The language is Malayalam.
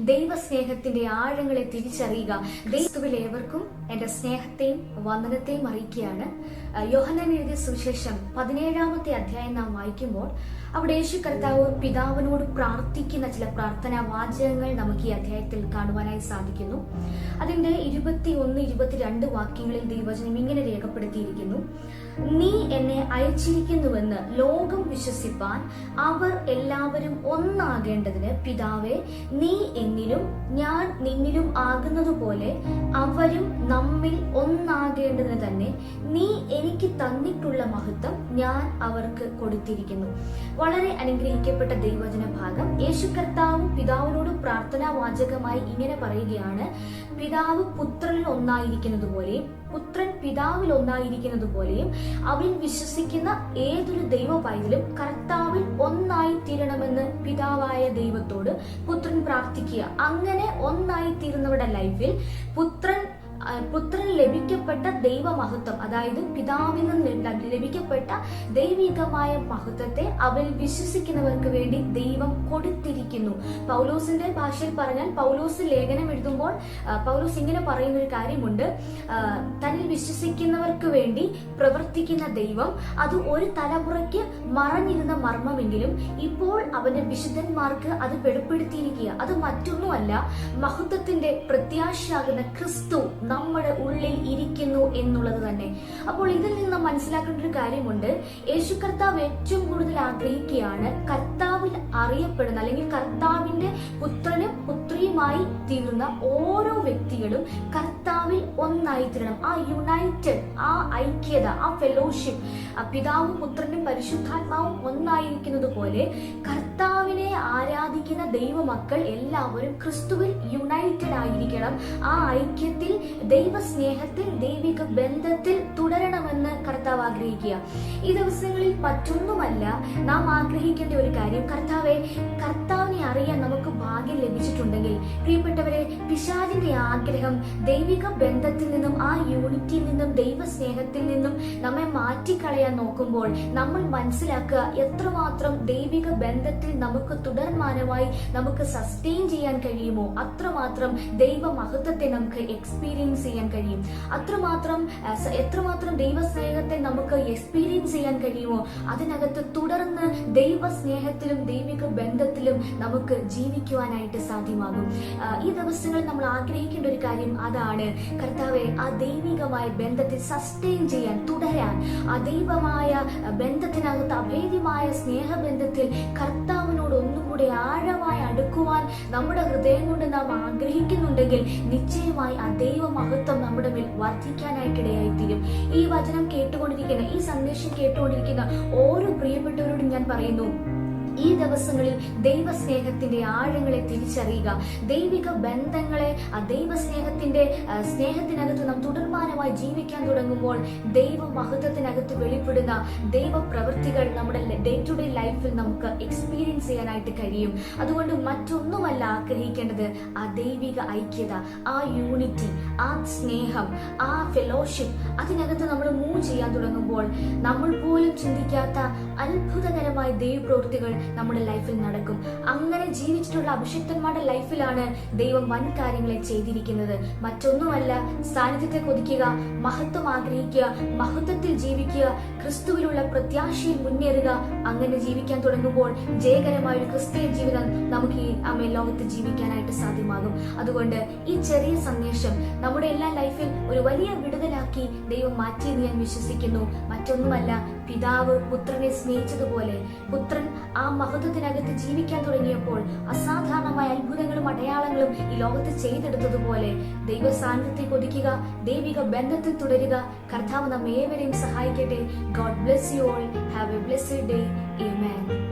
ദൈവസ്നേഹത്തിന്റെ ആഴങ്ങളെ തിരിച്ചറിയുക. ദൈവത്തിൽ ഏവർക്കും എന്റെ സ്നേഹത്തെയും വന്ദനത്തെയും അറിയിക്കുകയാണ്. യോഹനൻ എഴുതിയ സുവിശേഷം പതിനേഴാമത്തെ അധ്യായം നാം വായിക്കുമ്പോൾ അവിടെ യേശു കർത്താവ് പിതാവിനോട് പ്രാർത്ഥിക്കുന്ന ചില പ്രാർത്ഥനാ വാചകങ്ങൾ നമുക്ക് ഈ അധ്യായത്തിൽ കാണുവാനായി സാധിക്കുന്നു. അതിന്റെ ഇരുപത്തി ഒന്ന് ഇരുപത്തിരണ്ട് വാക്യങ്ങളിൽ ദൈവചനം ഇങ്ങനെ രേഖപ്പെടുത്തിയിരിക്കുന്നു. നീ എന്നെ അയച്ചിരിക്കുന്നുവെന്ന് ലോകം വിശ്വസിപ്പാൻ അവർ എല്ലാവരും ഒന്നാകേണ്ടതിന് പിതാവെ നീ എന്നിലും ഞാൻ നിന്നിലും ആകുന്നതുപോലെ അവരും നമ്മിൽ ഒന്നാകേണ്ടതിന് തന്നെ നീ എനിക്ക് തന്നിട്ടുള്ള മഹത്വം ഞാൻ അവർക്ക് കൊടുത്തിരിക്കുന്നു. വളരെ അനുഗ്രഹിക്കപ്പെട്ട ദൈവവചന ഭാഗം യേശു കർത്താവും പിതാവിനോട് പ്രാർത്ഥനാ വാചകമായി ഇങ്ങനെ പറയുകയാണ് പിതാവ് പുത്രനിൽ ഒന്നായിരിക്കുന്നത് പോലെയും പുത്രൻ പിതാവിൽ ഒന്നായിരിക്കുന്നത് പോലെയും അവൻ വിശ്വസിക്കുന്ന ഏതൊരു ദൈവ പൈതലും കർത്താവിൽ ഒന്നായി തീരണമെന്ന് പിതാവായ ദൈവത്തോട് പുത്രൻ പ്രാർത്ഥിക്കുക. അങ്ങനെ ഒന്നായി തീരുന്നവരുടെ ലൈഫിൽ പുത്രൻ പുത്രൻ ലഭിക്കപ്പെട്ട ദൈവമഹത്വം അതായത് പിതാവിൽ നിന്ന് ലഭിക്കപ്പെട്ട ദൈവികമായ മഹത്വത്തെ അവൻ വിശ്വസിക്കുന്നവർക്ക് വേണ്ടി ദൈവം കൊടുത്തിരിക്കുന്നു. പൗലോസിന്റെ ഭാഷയിൽ പറഞ്ഞാൽ പൗലോസ് ലേഖനം എഴുതുമ്പോൾ പൗലോസ് ഇങ്ങനെ പറയുന്ന ഒരു കാര്യമുണ്ട്. തന്നിൽ വിശ്വസിക്കുന്നവർക്ക് വേണ്ടി പ്രവർത്തിക്കുന്ന ദൈവം അത് ഒരു തലമുറയ്ക്ക് മറഞ്ഞിരുന്ന മർമ്മമെങ്കിലും ഇപ്പോൾ അവന്റെ വിശുദ്ധന്മാർക്ക് അത് വെളിപ്പെടുത്തിയിരിക്കുക. അത് മറ്റൊന്നുമല്ല മഹത്വത്തിന്റെ പ്രത്യാശയാകുന്ന ക്രിസ്തു നമ്മുടെ ഉള്ളിൽ ഇരിക്കുന്നു എന്നുള്ളത് തന്നെ. അപ്പോൾ ഇതിൽ നിന്ന് മനസ്സിലാക്കേണ്ട ഒരു കാര്യമുണ്ട്. യേശു കർത്താവ് ഏറ്റവും കൂടുതൽ ആഗ്രഹിക്കുകയാണ് കർത്താവിൽ അറിയപ്പെടുന്ന അല്ലെങ്കിൽ കർത്താവിന്റെ പുത്രനും പുത്രിയുമായി തീരുന്ന ഓരോ വ്യക്തികളും കർത്താവിൽ ഒന്നായി തീരണം ആ യുണൈറ്റഡ് ആ ഐക്യത ആ ഫെലോഷിപ്പ് പിതാവും പുത്രനും പരിശുദ്ധാത്മാവും ഒന്നായിരിക്കുന്നത് പോലെ കർത്താവിനെ ആരാധിക്കുന്ന ദൈവമക്കൾ എല്ലാവരും ക്രിസ്തുവിൽ യുണൈറ്റഡ് ആയിരിക്കണം. ആ ഐക്യത്തിൽ ദൈവസ്നേഹത്തിൽ ദൈവിക ബന്ധത്തിൽ തുടരണമെന്ന് കർത്താവ് ആഗ്രഹിക്കുക. ഈ ദിവസങ്ങളിൽ പറ്റൊന്നുമല്ല നാം ആഗ്രഹിക്കേണ്ട ഒരു കാര്യം. കർത്താവെ കർത്താവിനെ അറിയാൻ നമുക്ക് ഭാഗ്യം ലഭിച്ചിട്ടുണ്ടെങ്കിൽ പ്രിയപ്പെട്ടവരെ പിശാചിന്റെ ആഗ്രഹം ദൈവിക ബന്ധത്തിൽ നിന്നും ആ യൂണിറ്റിയിൽ നിന്നും ദൈവ സ്നേഹത്തിൽ നിന്നും നമ്മെ മാറ്റിക്കളയാൻ നോക്കുമ്പോൾ നമ്മൾ മനസ്സിലാക്കുക എത്രമാത്രം ദൈവിക ബന്ധത്തിൽ നമുക്ക് തുടർമാനമായി നമുക്ക് സസ്റ്റെയിൻ ചെയ്യാൻ കഴിയുമോ അത്രമാത്രം ദൈവ മഹത്വത്തെ നമുക്ക് എക്സ്പീരിയൻസ് ചെയ്യാൻ കഴിയും. അത്രമാത്രം എത്രമാത്രം ദൈവ സ്നേഹത്തെ നമുക്ക് എക്സ്പീരിയൻസ് ചെയ്യാൻ കഴിയുമോ അതിനകത്ത് തുടർന്ന് ദൈവ സ്നേഹത്തിലും ദൈവിക ബന്ധത്തിലും നമുക്ക് ജീവിക്കുവാനായിട്ട് സാധ്യമാകും. ഈ ദിവസങ്ങളിൽ നമ്മൾ ആഗ്രഹിക്കേണ്ട ഒരു കാര്യം അതാണ്. കർത്താവെ ആ ദൈവികമായ ബന്ധത്തിൽ സസ്റ്റെയിൻ ചെയ്യാൻ തുടരാൻ ആ ദൈവമായ ബന്ധത്തിനകത്ത് അഭേദ്യമായ സ്നേഹബന്ധത്തിൽ കർത്താവിനോട് ഒന്നും കൂടി ആഴമായി അടുക്കുവാൻ നമ്മുടെ ഹൃദയം കൊണ്ട് നാം ആഗ്രഹിക്കുന്നുണ്ടെങ്കിൽ നിശ്ചയമായി ആ ദൈവ മഹത്വം നമ്മുടെ മേൽ വർദ്ധിക്കാനായിട്ടിടയായി തീരും ഈ വചനം കേട്ടുകൊണ്ടിരിക്കുന്ന ഈ സന്ദേശം കേട്ടുകൊണ്ടിരിക്കുന്ന ഓരോ പ്രിയപ്പെട്ടവരോടും ഞാൻ പറയുന്നു ഈ ദിവസങ്ങളിൽ ദൈവസ്നേഹത്തിന്റെ ആഴങ്ങളെ തിരിച്ചറിയുക. ദൈവിക ബന്ധങ്ങളെ ആ ദൈവസ്നേഹത്തിന്റെ സ്നേഹത്തിനകത്ത് നാം തുടർമാനമായി ജീവിക്കാൻ തുടങ്ങുമ്പോൾ ദൈവ മഹത്വത്തിനകത്ത് വെളിപ്പെടുന്ന ദൈവ പ്രവൃത്തികൾ നമ്മുടെ ഡേ ടു ഡേ ലൈഫിൽ നമുക്ക് എക്സ്പീരിയൻസ് ചെയ്യാനായിട്ട് കഴിയും. അതുകൊണ്ട് മറ്റൊന്നുമല്ല ആഗ്രഹിക്കേണ്ടത് ആ ദൈവിക ഐക്യത ആ യൂണിറ്റി ആ സ്നേഹം ആ ഫെലോഷിപ്പ് അതിനകത്ത് നമ്മൾ മൂവ് ചെയ്യാൻ തുടങ്ങുമ്പോൾ നമ്മൾ പോലും ചിന്തിക്കാത്ത അത്ഭുതകരമായ ദൈവപ്രവൃത്തികൾ നമ്മുടെ ലൈഫിൽ നടക്കും. അങ്ങനെ ജീവിച്ചിട്ടുള്ള അഭിഷിക്തന്മാരുടെ ലൈഫിലാണ് ദൈവം വൻ കാര്യങ്ങളെ ചെയ്തിരിക്കുന്നത്. മറ്റൊന്നുമല്ല സാന്നിധ്യത്തെ കൊതിക്കുക മഹത്വം ആഗ്രഹിക്കുക മഹത്വത്തിൽ ജീവിക്കുക ക്രിസ്തുവിലുള്ള പ്രത്യാശയിൽ മുന്നേറുക അങ്ങനെ ജീവിക്കാൻ തുടങ്ങുമ്പോൾ ജയകരമായ ഒരു ക്രിസ്തീയ ജീവിതം നമുക്ക് ഈ അമ്മ ലോകത്ത് ജീവിക്കാനായിട്ട് സാധ്യമാകും. അതുകൊണ്ട് ഈ ചെറിയ സന്ദേശം നമ്മുടെ എല്ലാ ലൈഫിൽ ഒരു വലിയ വിടുതലാക്കി ദൈവം മാറ്റിയെന്ന് ഞാൻ വിശ്വസിക്കുന്നു. മറ്റൊന്നുമല്ല പിതാവ് പുത്രനെ സ്നേഹിച്ചതുപോലെ പുത്രൻ ആ മഹത്വത്തിനകത്ത് ജീവിക്കാൻ തുടങ്ങിയപ്പോൾ അസാധാരണമായ അത്ഭുതങ്ങളും അടയാളങ്ങളും ഈ ലോകത്ത് ചെയ്തെടുത്തതുപോലെ ദൈവ സാന്നിധ്യത്തെ കൊതിക്കുക ദൈവിക ബന്ധത്തിൽ തുടരുക. കർത്താവ് നമ്മേവരെയും സഹായിക്കട്ടെ. God bless you all have a blessed day Amen.